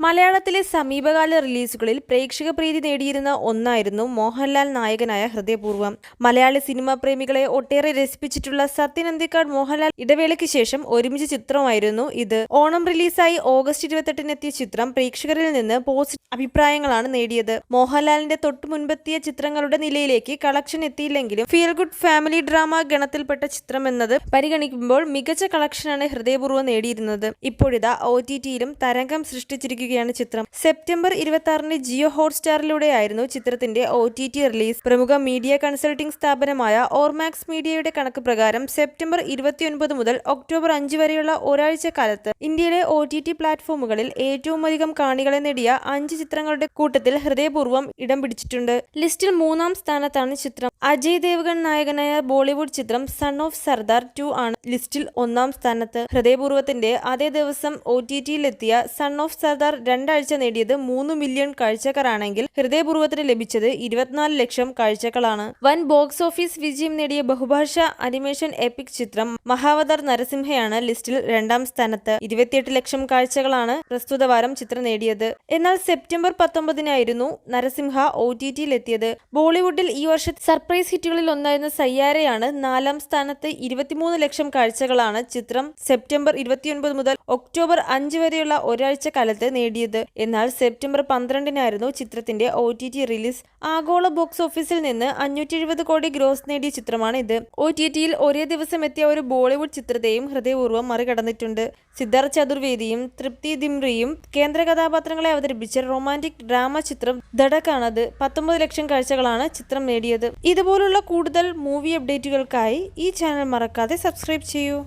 മലയാളത്തിലെ സമീപകാല റിലീസുകളിൽ പ്രേക്ഷക പ്രീതി നേടിയിരുന്ന ഒന്നായിരുന്നു മോഹൻലാൽ നായകനായ ഹൃദയപൂർവം. മലയാളി സിനിമാ പ്രേമികളെ ഒട്ടേറെ രസിപ്പിച്ചിട്ടുള്ള സത്യൻ അന്തിക്കാട് മോഹൻലാൽ ഇടവേളയ്ക്ക് ശേഷം ഒരുമിച്ച ചിത്രമായിരുന്നു ഇത്. ഓണം റിലീസായി ഓഗസ്റ്റ് ഇരുപത്തെട്ടിനെത്തിയ ചിത്രം പ്രേക്ഷകരിൽ നിന്ന് പോസിറ്റീവ് അഭിപ്രായങ്ങളാണ് നേടിയത്. മോഹൻലാലിന്റെ തൊട്ടു മുൻപെത്തിയ ചിത്രങ്ങളുടെ നിലയിലേക്ക് കളക്ഷൻ എത്തിയില്ലെങ്കിലും ഫീൽ ഗുഡ് ഫാമിലി ഡ്രാമ ഗണത്തിൽപ്പെട്ട ചിത്രം എന്നത് പരിഗണിക്കുമ്പോൾ മികച്ച കളക്ഷനാണ് ഹൃദയപൂർവം നേടിയിരുന്നത്. ഇപ്പോഴിതാ ഒ ടി ടിയിലും തരംഗം സൃഷ്ടിച്ചിരിക്കുകയാണ് ചിത്രം. സെപ്റ്റംബർ ഇരുപത്തി ആറിന് ജിയോ ഹോട്ട്സ്റ്റാറിലൂടെയായിരുന്നു ചിത്രത്തിന്റെ ഒ ടി ടി റിലീസ്. പ്രമുഖ മീഡിയ കൺസൾട്ടിംഗ് സ്ഥാപനമായ ഓർമാക്സ് മീഡിയയുടെ കണക്ക് പ്രകാരം സെപ്റ്റംബർ ഇരുപത്തിയൊൻപത് മുതൽ ഒക്ടോബർ അഞ്ച് വരെയുള്ള ഒരാഴ്ച കാലത്ത് ഇന്ത്യയിലെ ഒ ടി ടി പ്ലാറ്റ്ഫോമുകളിൽ ഏറ്റവും അധികം കാണികളെ നേടിയ അഞ്ച് ചിത്രങ്ങളുടെ കൂട്ടത്തിൽ ഹൃദയപൂർവം ഇടം പിടിച്ചിട്ടുണ്ട്. ലിസ്റ്റിൽ മൂന്നാം സ്ഥാനത്താണ് ചിത്രം. അജയ് ദേവ്ഗൺ നായകനായ ബോളിവുഡ് ചിത്രം സൺ ഓഫ് സർദാർ ടു ആണ് ലിസ്റ്റിൽ ഒന്നാം സ്ഥാനത്ത്. ഹൃദയപൂർവത്തിന്റെ അതേ ദിവസം ഒ ടി ടിയിലെത്തിയ സൺ ഓഫ് സർദാർ രണ്ടാഴ്ച നേടിയത് മൂന്ന് മില്യൺ കാഴ്ചക്കാരാണെങ്കിൽ ഹൃദയപൂർവത്തിന് ലഭിച്ചത് ഇരുപത്തിനാല് ലക്ഷം കാഴ്ചകളാണ് വൻ ബോക്സ് ഓഫീസ് വിജയം നേടിയ ബഹുഭാഷ അനിമേഷൻ എപ്പിക് ചിത്രം മഹാവതാർ നരസിംഹയാണ് ലിസ്റ്റിൽ രണ്ടാം സ്ഥാനത്ത്. ഇരുപത്തിയെട്ട് ലക്ഷം കാഴ്ചകളാണ് പ്രസ്തുത വാരം ചിത്രം നേടിയത്. എന്നാൽ സെപ്റ്റംബർ പത്തൊമ്പതിനായിരുന്നു നരസിംഹ ഒ ടി ടിയിലെത്തിയത് ബോളിവുഡിൽ ഈ വർഷത്തെ സർപ്രൈസ് ഹിറ്റുകളിൽ ഒന്നായിരുന്ന സയ്യാരയാണ് നാലാം സ്ഥാനത്ത് ഇരുപത്തിമൂന്ന് ലക്ഷം കാഴ്ചകളാണ് ചിത്രം സെപ്റ്റംബർ ഇരുപത്തിയൊൻപത് മുതൽ ഒക്ടോബർ അഞ്ച് വരെയുള്ള ഒരാഴ്ച കാലത്ത് നേടിയത്. എന്നാൽ സെപ്റ്റംബർ പന്ത്രണ്ടിനായിരുന്നു ചിത്രത്തിന്റെ ഒ റിലീസ്. ആഗോള ബോക്സ് ഓഫീസിൽ നിന്ന് അഞ്ഞൂറ്റി കോടി ഗ്രോസ് നേടിയ ചിത്രമാണ് ഇത് ഒ ഒരേ ദിവസം എത്തിയ ഒരു ബോളിവുഡ് ചിത്രത്തെയും ഹൃദയപൂർവം മറികടന്നിട്ടുണ്ട്. സിദ്ധാർത്ഥ് ചതുർവേദിയും തൃപ്തി ദിംറിയും കേന്ദ്ര കഥാപാത്രങ്ങളെ അവതരിപ്പിച്ച റൊമാന്റിക് ഡ്രാമ ചിത്രം ധടക്കാണത് പത്തൊമ്പത് ലക്ഷം കാഴ്ചകളാണ് ചിത്രം നേടിയത്. ഇതുപോലുള്ള കൂടുതൽ മൂവി അപ്ഡേറ്റുകൾക്കായി ഈ ചാനൽ മറക്കാതെ സബ്സ്ക്രൈബ് ചെയ്യൂ.